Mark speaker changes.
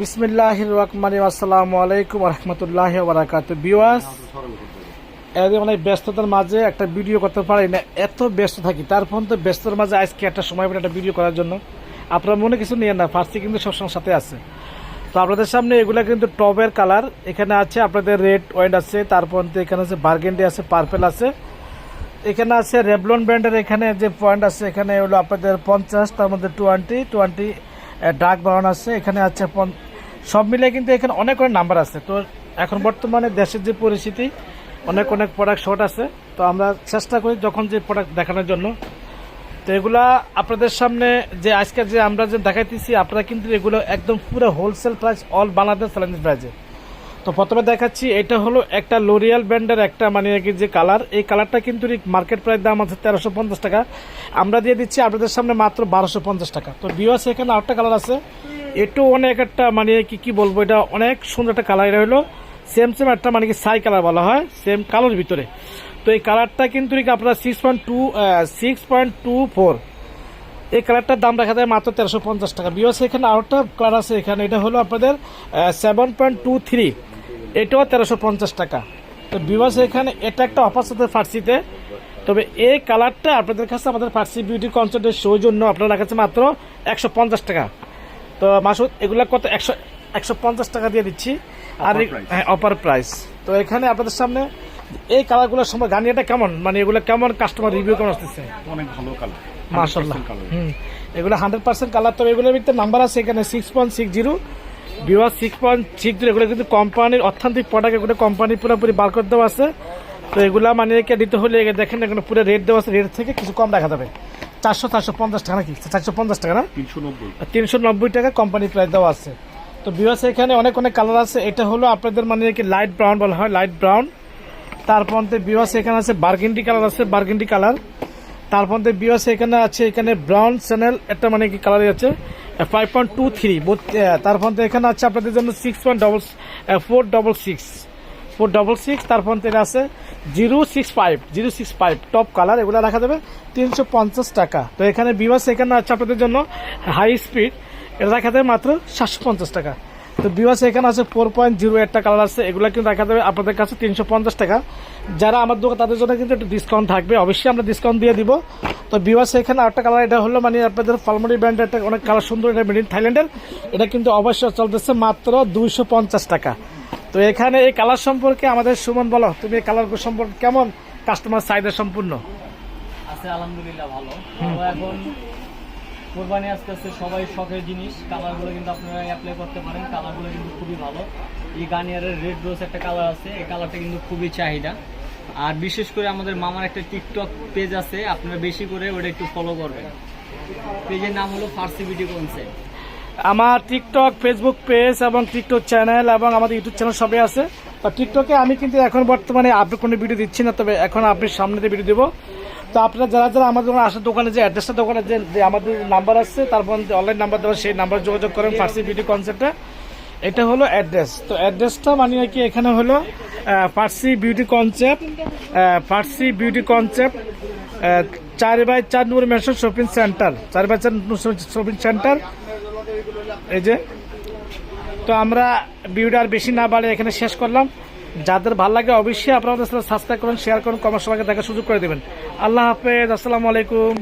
Speaker 1: বিসমিল্লাহ রহমান আসসালামু আলাইকুম রহমতুল্লাহ বারাকাত বিওয়াস এদের অনেক ব্যস্ততার মাঝে একটা ভিডিও করতে পারি না, এত ব্যস্ত থাকি। তার ফোন তো ব্যস্ততার মাঝে আজকে একটা সময় পেলে একটা ভিডিও করার জন্য। আপনার মনে কিছু নিয়ে না, ফার্সি কিন্তু সবসময় সাথে আছে। তো আপনাদের সামনে এগুলা কিন্তু টবের কালার। এখানে আছে আপনাদের রেড ওয়েন্ড আছে, তারপর এখানে আছে বার্গেন্ডি আছে, পার্পেল আছে। এখানে আছে রেবলন ব্র্যান্ডের এখানে যে পয়েন্ট আছে, এখানে হলো আপনাদের পঞ্চাশ, তার মধ্যে টোয়েন্টি টোয়েন্টি ডার্ক ব্রাউন আছে, এখানে আছে সব মিলে কিন্তু এখানে অনেক অনেক নাম্বার আছে। তো এখন বর্তমানে দেশের যে পরিস্থিতি, অনেক অনেক প্রোডাক্ট শর্ট আছে। তো আমরা চেষ্টা করি যখন যে প্রোডাক্ট দেখানোর জন্য। তো এগুলা আপনাদের সামনে যে আজকে যে আমরা যে দেখাইতেছি, আপনারা কিন্তু এগুলো একদম পুরো wholesale price all Bangladesh challenge প্রাইজে তো প্রথমে দেখাচ্ছি, এটা হলো একটা লোরিয়াল ব্র্যান্ডের একটা মানে যে কালার। এই কালারটা কিন্তু মার্কেট প্রাইস দাম আছে তেরোশো পঞ্চাশ টাকা। আমরা দিয়ে দিচ্ছি আপনাদের সামনে মাত্র বারোশো পঞ্চাশ টাকা। তো বিওয়াস এখানে আরেকটা কালার আছে। এটাও অনেক একটা মানে কি কি বলব, এটা অনেক সুন্দর একটা কালার। এটা হলো সেম সেম একটা মানে কি সাই কালার বলা হয় সেম কালার ভিতরে। তো এই কালারটা কিন্তু আপনার six point two six point two four এই কালারটার দাম রাখা যায় মাত্র তেরোশো পঞ্চাশ টাকা। বিওস এখানে আরেকটা কালার আছে। এখানে এটা হলো আপনাদের সেভেন পয়েন্ট টু থ্রি এটাও তেরোশো পঞ্চাশ টাকা। তো বিওস এখানে এটা একটা অফার সাথে ফার্সিতে। তবে এই কালারটা আপনাদের কাছে আমাদের ফার্সি বিউটি কনসার্টের শোর জন্য আপনারা রাখাচ্ছে মাত্র একশো পঞ্চাশ টাকা। তো মাসুদ এগুলা কত? একশো একশো পঞ্চাশ টাকা দিয়ে দিচ্ছি। আর হ্যাঁ অফার প্রাইস তো এখানে আপনাদের সামনে এই কালারগুলোর সময় গানিয়াটা কেমন? মানে এগুলো কেমন কাস্টমার রিভিউ কেমন আসতেছে?
Speaker 2: অনেক ভালো কালার
Speaker 1: মাশাল্লাহ হুম। এগুলো হান্ড্রেড পার্সেন্ট কালার তবে এগুলোর ভিতরে নাম্বার আছে এখানে সিক্স পয়েন্ট সিক্স জিরো বিওয়ার সিক্স পয়েন্ট সিক্স জিরো এগুলো কিন্তু কোম্পানির অর্থনৈতিক প্রোডাক্ট এগুলো কোম্পানি পুরোপুরি বার করে দেওয়া আছে। তো এগুলা মানে রেখে দিতে হলে দেখেন এখানে পুরো রেট দেওয়া আছে রেট থেকে কিছু কম রাখা যাবে। চারশো চারশো পঞ্চাশ টাকা নাকি? চারশো পঞ্চাশ টাকা না?
Speaker 2: তিনশো নব্বই।
Speaker 1: টাকা কোম্পানি প্রাইস দেওয়া আছে। তো বিওয়াস এখানে অনেক অনেক কালার আছে। এটা হলো আপনাদের মানে কি লাইট ব্রাউন বলা হয় লাইট ব্রাউন তারপর বিওয়াস এখানে আছে বার্গেন্ডি কালার আছে বার্গেন্ডি কালার তারপর বিওয়াস এখানে আছে এখানে ব্রাউন চ্যানেল একটা মানে কি কালার আছে? ফাইভ পয়েন্ট টু থ্রি তারপর এখানে আছে আপনাদের জন্য six point double four double six four double six তারপর এটা আছে zero six five zero six five top colour এগুলো রাখা যাবে তিনশো পঞ্চাশ টাকা। তো এখানে বিওয়াস এখানে আছে আপনাদের জন্য হাই স্পিড এটা রাখা যাবে মাত্র সাতশো পঞ্চাশ টাকা। তো বিওয়াস এখানে আছে ফোর পয়েন্ট জিরো একটা কালার আছে, এগুলো কিন্তু রাখা যাবে আপনাদের কাছে তিনশো পঞ্চাশ টাকা। যারা আমার দোকান, তাদের জন্য কিন্তু একটু ডিসকাউন্ট থাকবে। অবশ্যই আমরা ডিসকাউন্ট দিয়ে দিব। তো বিওয়াস এখানে আরেকটা কালার এটা হলো মানে আপনাদের ফালমনি ব্র্যান্ডের একটা অনেক কালার সুন্দর, এটা মেড ইন থাইল্যান্ডের। এটা কিন্তু অবশ্যই চলতেছে মাত্র দুইশো পঞ্চাশ টাকা। তো এখানে এই কালার সম্পর্কে আমাদের সুমন, বলো, তুমি এই কালার সম্পর্কে কেমন কাস্টমার চাহিদা সম্পূর্ণ?
Speaker 3: আলহামদুলিল্লাহ ভালো। এখন কোরবানি আস্তে আস্তে সবাই শখের জিনিস। কালারগুলো কিন্তু আপনারা অ্যাপ্লাই করতে পারেন কালারগুলো কিন্তু খুবই ভালো। এই রেড রোজ একটা কালার আছে, এই কালারটা কিন্তু খুবই চাহিদা। আর বিশেষ করে আমাদের মামার একটা টিকটক পেজ আছে, আপনারা বেশি করে ওটা একটু ফলো করবেন। পেজের নাম হলো ফার্সি ভিডিও কনসেপ্ট
Speaker 1: আমার টিকটক ফেসবুক পেজ এবং টিকটক চ্যানেল এবং আমাদের ইউটিউব চ্যানেল সবই আছে। তো টিকটকে আমি কিন্তু এখন বর্তমানে আপনি কোনো ভিডিও দিচ্ছি না, তবে এখন আপনি সামনে দিয়ে ভিডিও দেবো। তো আপনারা যারা যারা আমাদের দোকানে আসার দোকানে যে অ্যাড্রেসটা দোকানে যে আমাদের নাম্বার আছে তারপর অনলাইন নাম্বার দেওয়া, সেই নাম্বার যোগাযোগ করেন ফার্সি ভিডিও কনসেপ্টে এটা হলো অ্যাড্রেস। তো অ্যাড্রেসটা মানে কি, এখানে হলো Farsi beauty concept Farsi beauty concept চার বাই চার নম্বর মেশন শপিং সেন্টার চার বাই চার শপিং সেন্টার এই যে, তো আমরা ভিডিওটা আর বেশি না বাড়ে এখানে শেষ করলাম। যাদের ভালো লাগে অবশ্যই আপনারা সাবস্ক্রাইব করুন শেয়ার করুন কমার সবাইকে দেখার সুযোগ করে দেবেন। আল্লাহ হাফেজ, আসসালামু আলাইকুম।